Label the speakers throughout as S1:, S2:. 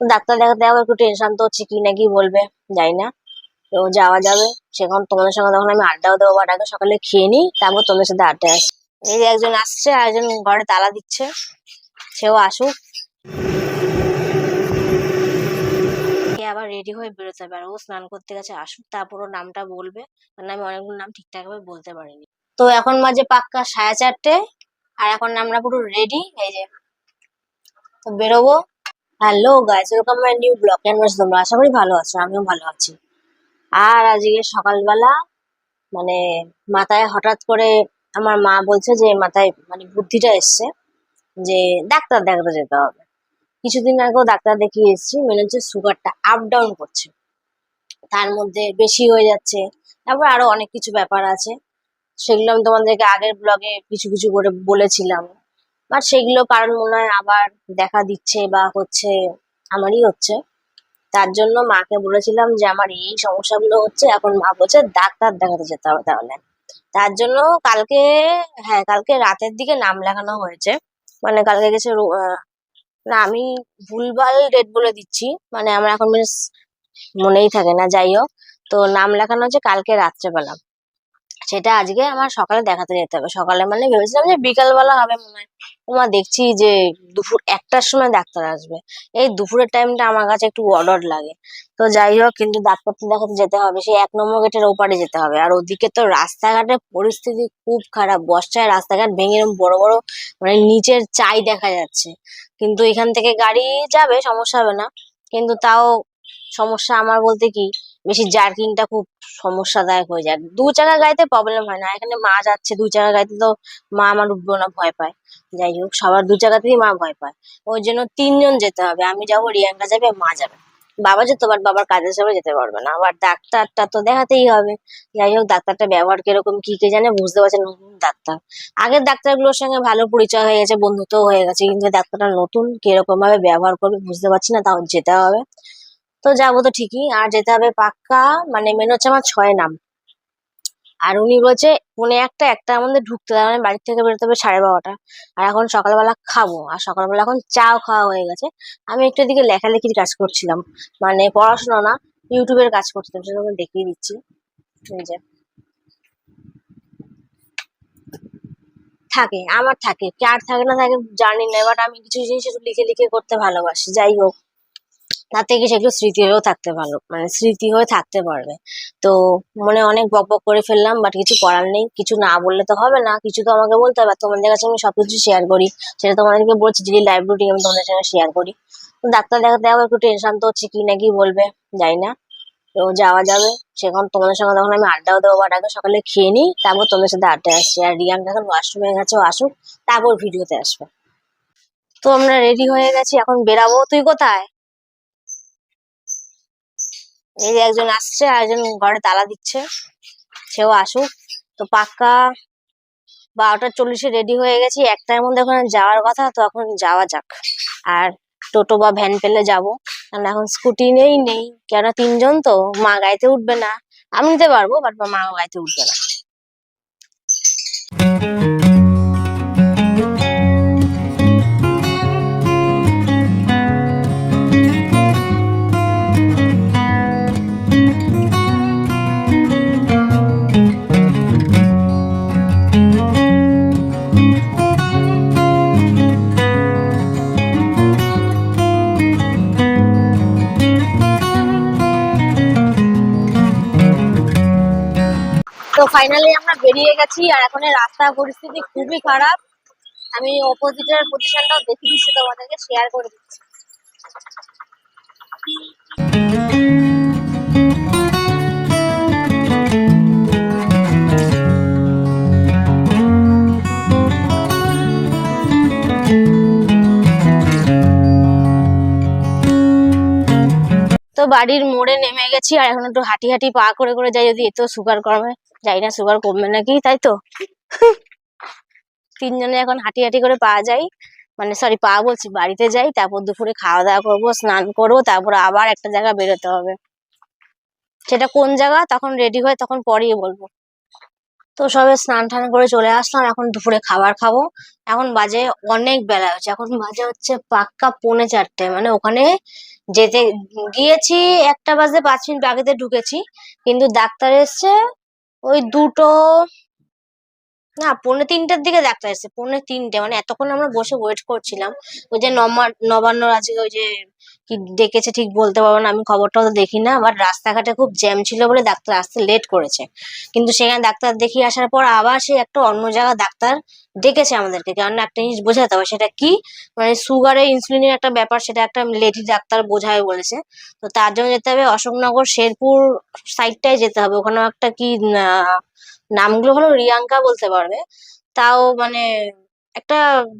S1: Doctor দেখাতে যাব, একটু টেনশন তো হচ্ছে কি না কি বলবে জানি না তো যাওয়া যাবে, সেখন তোমাদের সঙ্গে তখন আমি আড্ডাও দেবো, বাট আগে সকালে খেয়ে নিই, তারপর তোমাদের সাথে আড্ডা আসি এই একজন আসছে আর একজন ঘরে তালা দিচ্ছে, সেও আসুক। আবার রেডি হয়ে বেরোতে হবে আর ও স্নান করতে গেছে, আসুক, তারপর নামটা বলবে। মানে আমি অনেকগুলো নাম ঠিকঠাক ভাবে বলতে পারিনি। তো এখন মাঝে পাক্কা সাড়ে চারটে, আর এখন আমরা পুরো রেডি এই যে। তো বেরোবো hello guys welcome my new vlog and তোমরা? আশা করি ভালো আছো, আমিও ভালো আছি। আর আজকে সকালবেলা মানে মাথায় হঠাৎ করে আমার মা বলছে যে মাথায় মানে বুদ্ধিটা এসছে যে ডাক্তার দেখাতে যেতে হবে। কিছুদিন আগেও ডাক্তার দেখিয়ে এসেছি, মেনে হচ্ছে সুগারটা আপ ডাউন করছে। তার মধ্যে বেশি হয়ে যাচ্ছে, তারপর আরও অনেক কিছু ব্যাপার আছে। সেগুলো আমি তোমাদেরকে আগের ব্লগে কিছু কিছু করে বলেছিলাম। বাট সেগুলো কারণ মনে হয় আবার দেখা দিচ্ছে বা হচ্ছে আমারই হচ্ছে। তার জন্য মাকে বলেছিলাম যে, আমার এই সমস্যাগুলো হচ্ছে, এখন মা বলছে, ডাক্তার দেখাতে যেতে হবে তাহলে। তার জন্য কালকে হ্যাঁ কালকে রাতের দিকে নাম লেখানো হয়েছে। মানে কালকে গেছে না, আমি ভুলভাল ডেট বলে দিচ্ছি। মানে আমার এখন মনেই থাকে না, যাই হোক। তো নাম লেখানো হচ্ছে কালকে রাত্রেবেলা। সেটা আজকে আমার সকালে দেখাতে যেতে হবে। সকালে মানে ভেবেছিলাম যে বিকালবেলা হবে মনে হয়। তোমার দেখছি যে দুপুর একটার সময় ডাক্তার আসবে। এই দুপুরের টাইমটা আমার কাছে একটু অড লাগে। তো যাই হোক, কিন্তু ডাক্তার তো দেখাতে যেতে হবে। সেই এক নম্বর গেটের ওপারে যেতে হবে। আর ওদিকে তো রাস্তাঘাটের পরিস্থিতি খুব খারাপ। বর্ষায় রাস্তাঘাট ভেঙে বড় বড় মানে নিচের চাই দেখা যাচ্ছে। কিন্তু এখান থেকে গাড়ি যাবে, সমস্যা হবে না। কিন্তু তাও সমস্যা আমার বলতে কি বেশি জার্কিংটা খুব সমস্যাদায়ক হয়ে যায়। দু চাকা গাড়িতে প্রবলেম হয় না। এখানে মা যাচ্ছে, দু চাকা গাড়িতে তো মা আমার উঠবেও না, ভয় পায়। যাই হোক, সবার দু চাকাতেই মা ভয় পায়। ওই জন্য তিনজন যেতে হবে। আমি যাব রিয়াঙ্কা যাবে, মা যাবে। বাবা যেত বাট বাবার কাজের সময় যেতে পারবে না। আবার ডাক্তারটা তো দেখাতেই হবে। যাই হোক, ডাক্তারটা ব্যবহার কীরকম, কি কে জানে, বুঝতে পারছে নতুন ডাক্তার। আগের ডাক্তারগুলোর সঙ্গে ভালো পরিচয় হয়ে গেছে বন্ধুত্ব হয়ে গেছে, কিন্তু ডাক্তারটা নতুন কীরকম ভাবে ব্যবহার করবে বুঝতে পারছি না, তাও যেতে হবে। তো যাব তো ঠিকই, আর যেতে হবে পাক্কা মানে মেন হচ্ছে আমার ছয় নাম। আর উনি বলছে পৌনে একটা একটা আমাদের ঢুকতে হবে মানে বাড়ি থেকে বেরোতে হবে সাড়ে বারোটা। আর এখন সকালবেলা খাব, আর সকালবেলা এখন চাও খাওয়া হয়ে গেছে। আমি একটু এদিকে লেখালেখির কাজ করছিলাম মানে পড়াশোনা না ইউটিউবের কাজ করছিলাম সেটা আমি দেখিয়ে দিচ্ছি। যে। থাকে, আমার থাকে, কার থাকে না থাকে জানি না বাট আমি কিছু জিনিস লিখে লিখে করতে ভালোবাসি, যাই হোক। তার থেকে সেগুলো স্মৃতি হয়েও থাকতে ভালো মানে স্মৃতি হয়ে থাকতে পারবে। তো মনে অনেক বক বক করে ফেললাম বাট কিছু করার নেই। কিছু না বললে তো হবে না, কিছু তো আমাকে বলতে হবে। তোমাদের কাছে আমি সবকিছু শেয়ার করি, সেটা তোমাদেরকে বলছি যে লাইভ আমি তোমাদের সঙ্গে শেয়ার করি। ডাক্তার দেখাতে যাব, একটু টেনশন তো হচ্ছে কি না কি বলবে, জানি না। তো যাওয়া যাবে, সেখন তোমাদের সঙ্গে তখন আমি আড্ডাও দেবো বাট আগে সকালে খেয়ে নিই, তারপর তোমাদের সাথে আড্ডা আসছি। আর রিয়াঙ্কা এখন ওয়াশরুমে গেছে, ও আসুক, তারপর ভিডিওতে আসবে। তো আমরা রেডি হয়ে গেছি, এখন বেরাবো। তুই কোথায়? এই যে একজন আসছে একজন ঘরে তালা দিচ্ছে। সেও আসুক। তো পাক্কা বারোটা চল্লিশে রেডি হয়ে গেছি। একটার মধ্যে ওখানে যাওয়ার কথা, তো এখন যাওয়া যাক। আর টোটো বা ভ্যান পেলে যাব। কারণ এখন স্কুটি নেই নেই। কেন তিনজন তো? মা গাইতে উঠবে না। আমি নিতে পারব বাট মা গাইতে উঠবে না। তো ফাইনালি আমরা বেরিয়ে গেছি আর এখন এই রাস্তার পরিস্থিতি খুবই খারাপ। আমি অপোজিটের পজিশনটাও দেখে দিচ্ছি তোমাদেরকে শেয়ার করে দিচ্ছি। তো বাড়ির মোড়ে নেমে গেছি আর এখন একটু হাঁটি হাঁটি পা করে করে যাই, যদি এত সুগার কমে। যাই না সুগার কমবে নাকি, তাই তো? তিনজনে এখন হাঁটি হাঁটি করে পা যাই। মানে সরি পা বলছি, বাড়িতে যাই, তারপর দুপুরে খাওয়া দাওয়া করব, স্নান করব, তারপর আবার একটা জায়গা বেরোতে হবে। সেটা কোন জায়গা, তখন রেডি হয়ে তখন পরেই বলব। তো সবে স্নান টান করে চলে আসলাম, এখন দুপুরে খাবার খাব। এখন বাজে অনেক বেলা হচ্ছে এখন বাজে হচ্ছে পাক্কা পৌনে চারটে। মানে ওখানে যেতে, গিয়েছি একটা বাজে পাঁচ মিনিট আগেতে ঢুকেছি, কিন্তু ডাক্তার এসছে ওই দুটো, না পৌনে তিনটের দিকে ডাক্তার এসেছে পৌনে তিনটে মানে এতক্ষণ আমরা বসে ওয়েট করছিলাম। ওই যে নবান্ন আজকে ওই যে কি ডেকেছে ঠিক বলতে পারব না, আমি খবরটাও তো দেখি না বাট রাস্তাঘাটে খুব জ্যাম ছিল বলে ডাক্তার আসতে লেট করেছে। কিন্তু সেখানে ডাক্তার দেখিয়ে আসার পর আবার সে একটা অন্য জায়গা ডাক্তার ডেকেছে আমাদেরকে কারণ একটা জিনিস বোঝাতে হবে, সেটা কি? মানে সুগারে ইনসুলিনের একটা ব্যাপার, সেটা একটা লেডি ডাক্তার বোঝায় বলেছে। তো তার জন্য যেতে হবে অশোকনগর, শেরপুর সাইডটায় যেতে হবে ওখানে একটা কি নামগুলো হলো রিয়াঙ্কা বলতে পারবে। তাও মানে একটা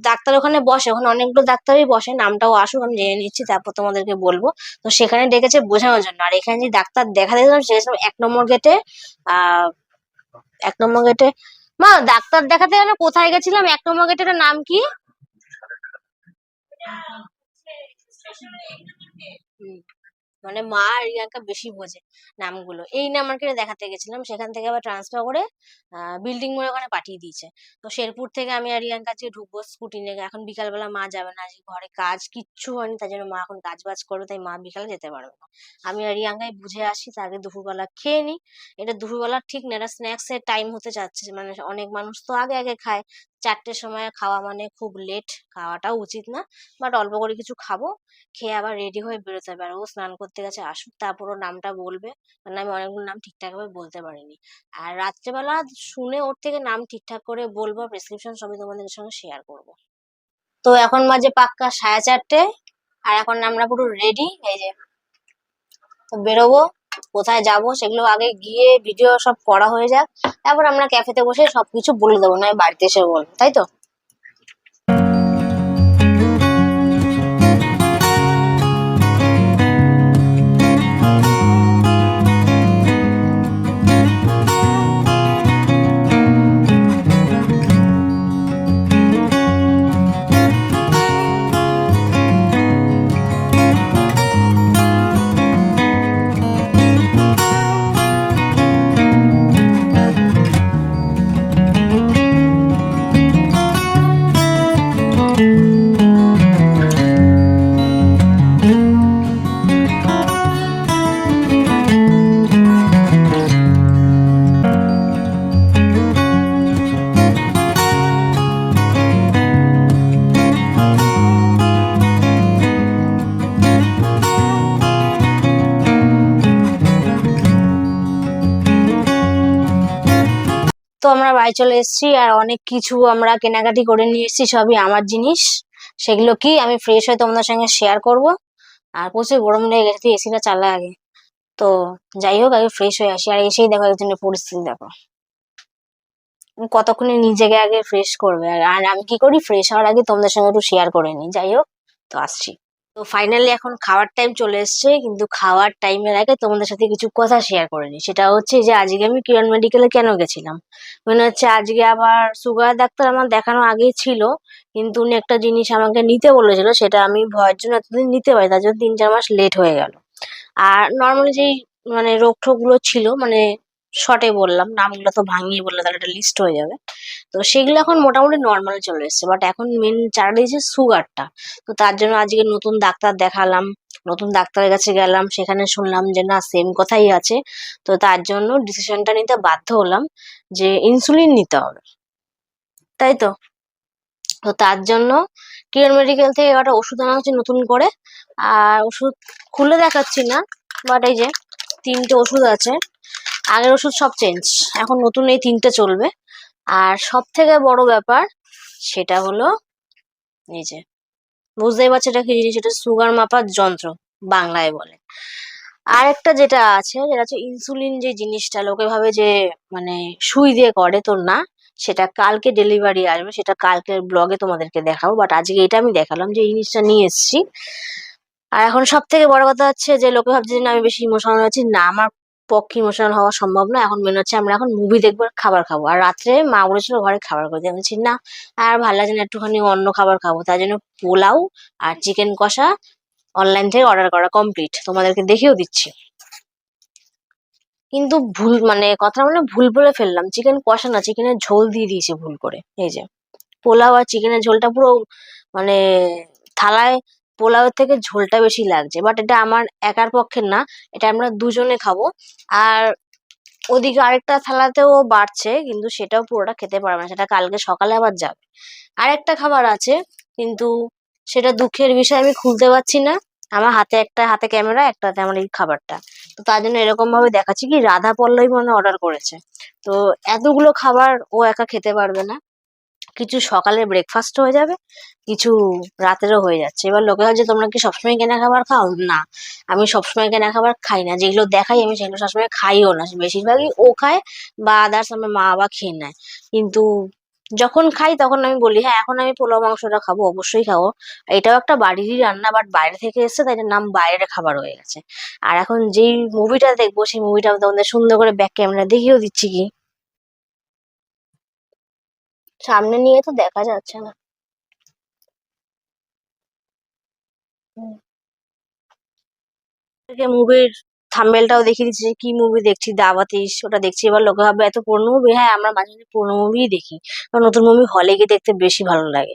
S1: ডাক্তার ওখানে বসে ওখানে অনেকগুলো ডাক্তারই বসে নামটাও আসুক আমি জেনে নিচ্ছি তারপর তোমাদেরকে বলব। তো সেখানে ডেকেছে বোঝানোর জন্য। আর এখানে যে ডাক্তার দেখা দিয়েছিলাম সেটা এক নম্বর গেটে আহ এক নম্বর গেটে মা ডাক্তার দেখাতে গেলে কোথায় গেছিলাম? এক নম্বর গেটের নাম কি? হুম, মানে মা আর রিয়াঙ্কা বেশি বোঝে নামগুলো। এই নাম নাম্বারকে দেখাতে গেছিলাম, সেখান থেকে আবার ট্রান্সফার করে বিল্ডিং মোড়ে ওখানে পাঠিয়ে দিয়েছে। তো শেরপুর থেকে আমি আর রিয়াঙ্কা আজকে ঢুকবো স্কুটি নিয়ে। এখন বিকালবেলা মা যাবে না, আজকে ঘরে কাজ কিচ্ছু হয়নি, তাই জন্য মা এখন কাজ বাজ করবে, তাই মা বিকালে যেতে পারবে না। আমি আর রিয়াঙ্কাই বুঝে আসি তার আগে দুপুরবেলা খেয়ে নিই এটা দুপুরবেলা ঠিক না, এটা স্ন্যাক্স এর টাইম হতে যাচ্ছে। মানে অনেক মানুষ তো আগে আগে খায়। চারটের সময় খাওয়া মানে খুব লেট খাওয়াটাও উচিত না। বাট অল্প করে কিছু খাব, খেয়ে আবার রেডি হয়ে বেরোতে হবে। আর ও স্নান করতে গেছে, আসুক, তারপর নামটা বলবে। মানে আমি অনেকগুলো নাম ঠিকঠাক ভাবে বলতে পারিনি। আর রাত্রেবেলা শুনে ওর থেকে নাম ঠিকঠাক করে বলব প্রেসক্রিপশন সবই তোমাদের সঙ্গে শেয়ার করব। তো এখন মাঝে পাক্কা সাড়ে চারটে, আর এখন আমরা পুরো রেডি এই যে, তো বেরোবো। কোথায় যাব সেগুলো আগে গিয়ে ভিডিও সব করা হয়ে যাক। তারপর আমরা ক্যাফেতে বসে সবকিছু বলে দেবো, নয় বাড়িতে এসে বলব, তাই তো? Thank you. তো আমরা বাড়ি চলে এসেছি আর অনেক কিছু আমরা কেনাকাটি করে নিয়ে এসেছি, সবই আমার জিনিস। সেগুলো কি আমি ফ্রেশ হয়ে তোমাদের সঙ্গে শেয়ার করব। আর প্রচুর গরম লেগে গেছে এসিটা চালা আগে। তো যাই হোক, আগে ফ্রেশ হয়ে আসি। আর এসেই দেখো একজনের পরিস্থিতি, দেখো। কতক্ষণে নিজেকে আগে ফ্রেশ করবে। আর আমি কি করি? ফ্রেশ হওয়ার আগে তোমাদের সঙ্গে একটু শেয়ার করে নিই। যাই হোক, তো আসছি। তো ফাইনালি এখন খাওয়ার টাইম চলে এসেছে, কিন্তু খাওয়ার টাইমের আগে তোমাদের সাথে কিছু কথা শেয়ার করে নিই। সেটা হচ্ছে যে, আজকে আমি কিরণ মেডিকেলে কেন গেছিলাম? মনে হচ্ছে আজকে আবার সুগার ডাক্তার আমার দেখানো আগেই ছিল, কিন্তু উনি একটা জিনিস আমাকে নিতে বলেছিল, সেটা আমি ভয়ের জন্য এতদিন নিতে পারি তার জন্য তিন চার মাস লেট হয়ে গেল। আর নর্মালি যেই মানে রোগ টোগগুলো ছিল মানে শর্টে বললাম, নামগুলো তো ভাঙিয়ে বললে তাহলে একটা লিস্ট হয়ে যাবে। তো সেগুলো এখন মোটামুটি নর্মাল চলে এসেছে বাট এখন মেন চারা দিয়েছে সুগারটা তো তার জন্য আজকে নতুন ডাক্তার দেখালাম, নতুন ডাক্তারের কাছে গেলাম, সেখানে শুনলাম যে না সেম কথাই আছে। তো তার জন্য ডিসিশনটা নিতে বাধ্য হলাম যে ইনসুলিন নিতে হবে। তাই তো? তো তার জন্য কিরণ মেডিকেল থেকে একটা ওষুধ আনা হচ্ছে নতুন করে, আর ওষুধ খুলে দেখাচ্ছি না বাট এই যে তিনটে ওষুধ আছে আগের ওষুধ সব চেঞ্জ এখন নতুন এই তিনটে চলবে। আর সব থেকে বড় ব্যাপার সেটা হলো এই যে, বুঝতেই পারছ এটা কি জিনিস? এটা সুগার মাপার যন্ত্র, বাংলায় বলে। আরেকটা যেটা আছে, যেটা হচ্ছে ইনসুলিন যে জিনিসটা, লোকে ভাবে যে মানে সুই দিয়ে করে তোর না। সেটা কালকে ডেলিভারি আসবে, সেটা কালকের ব্লগে তোমাদেরকে দেখাবো। বাট আজকে এটা আমি দেখালাম যে এই জিনিসটা নিয়ে এসেছি। আর এখন সব থেকে বড় কথা হচ্ছে যে, লোকে ভাবছে যে না, আমি বেশি ইমোশনাল হচ্ছি না, আমার পক্ষে ইমোশনাল হওয়া সম্ভব না। এখন মেন হচ্ছে আমরা এখন মুভি দেখব আর খাবার খাব। আর রাত্রে মা বলেছিল ঘরে খাবার করে দিয়ে বলছি, না, আর ভালো লাগছে না, একটুখানি অন্য খাবার খাব। তাই জন্য পোলাও আর চিকেন কষা অনলাইন থেকে অর্ডার করা কমপ্লিট তোমাদেরকে দেখেও দিচ্ছি। কিন্তু ভুল মানে কথা মানে ভুল বলে ফেললাম। চিকেন কষা না চিকেনের ঝোল দিয়ে দিয়েছে ভুল করে। এই যে, পোলাও আর চিকেনের ঝোলটা পুরো মানে থালায় পোলাওয়ের থেকে ঝোলটা বেশি লাগছে। বাট এটা আমার একার পক্ষে না, এটা আমরা দুজনে খাব। আর ওদিকে আরেকটা থালাতেও বাড়ছে, কিন্তু সেটাও পুরোটা খেতে পারবে না, সেটা কালকে সকালে আবার যাবে। আরেকটা খাবার আছে, কিন্তু সেটা দুঃখের বিষয়, আমি খুলতে পারছি না। আমার হাতে একটা, হাতে ক্যামেরা একটা হাতে আমার এই খাবারটা। তো তার জন্য এরকম ভাবে দেখাচ্ছি কি, রাধা পল্লবী মনে অর্ডার করেছে। তো এতগুলো খাবার ও একা খেতে পারবে না। কিছু সকালে ব্রেকফাস্ট হয়ে যাবে, কিছু রাতেরও হয়ে যাচ্ছে। এবার লোকে ভাবছে, তোমরা কি সবসময় কেনা খাবার খাও? না, আমি সবসময় কেনা খাবার খাই না। যেগুলো দেখাই, আমি সেগুলো সবসময় খাইও না। বেশিরভাগই ও খায় বা আদার্স আমার মা বাবা খেয়ে নেয়। কিন্তু যখন খাই, তখন আমি বলি হ্যাঁ এখন আমি পোলাও মাংসটা খাব, অবশ্যই খাব। এটাও একটা বাড়িরই রান্না বাট বাইরে থেকে এসছে, তাই নাম বাইরের খাবার হয়ে গেছে। আর এখন যেই মুভিটা দেখব, সেই মুভিটা তোমাদের সুন্দর করে ব্যাক ক্যামেরা দেখিয়েও দিচ্ছি কি? সামনে নিয়ে তো দেখা যাচ্ছে না। মুভির থাম্বেলটাও দেখিয়ে দিচ্ছে কি মুভি দেখছি দাওয়াতিস ওটা দেখছি। এবার লোকে ভাববে, এত পুরনো মুভি হ্যাঁ আমরা মাঝে মাঝে পুরনো মুভিই দেখি। কারণ নতুন মুভি হলে গিয়ে দেখতে বেশি ভালো লাগে।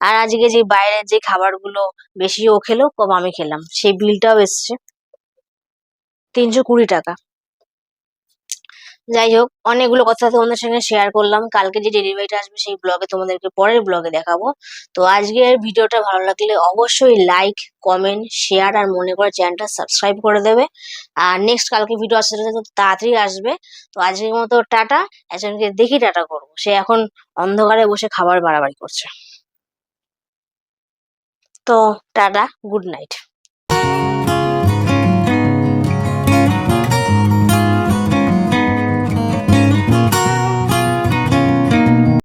S1: আর আজকে যে বাইরের যে খাবারগুলো বেশি ও খেলো, কম আমি খেলাম। সেই বিলটাও এসছে। তিনশো কুড়ি টাকা। যাই হোক, অনেকগুলো কথা তোমাদের সঙ্গে শেয়ার করলাম। কালকে যে ডেলিভারিটা আসবে সেই ব্লগে তোমাদেরকে পরের ব্লগে দেখাবো। তো আজকের ভিডিওটা ভালো লাগলে অবশ্যই লাইক কমেন্ট শেয়ার আর মনে করে চ্যানেলটা সাবস্ক্রাইব করে দেবে। আর নেক্সট কালকে ভিডিও আসতে তাড়াতাড়ি আসবে। তো আজকের মতো টাটা। একজনকে দেখি টাটা করব। সে এখন অন্ধকারে বসে খাবার বাড়াবাড়ি করছে। তো টাটা গুড নাইট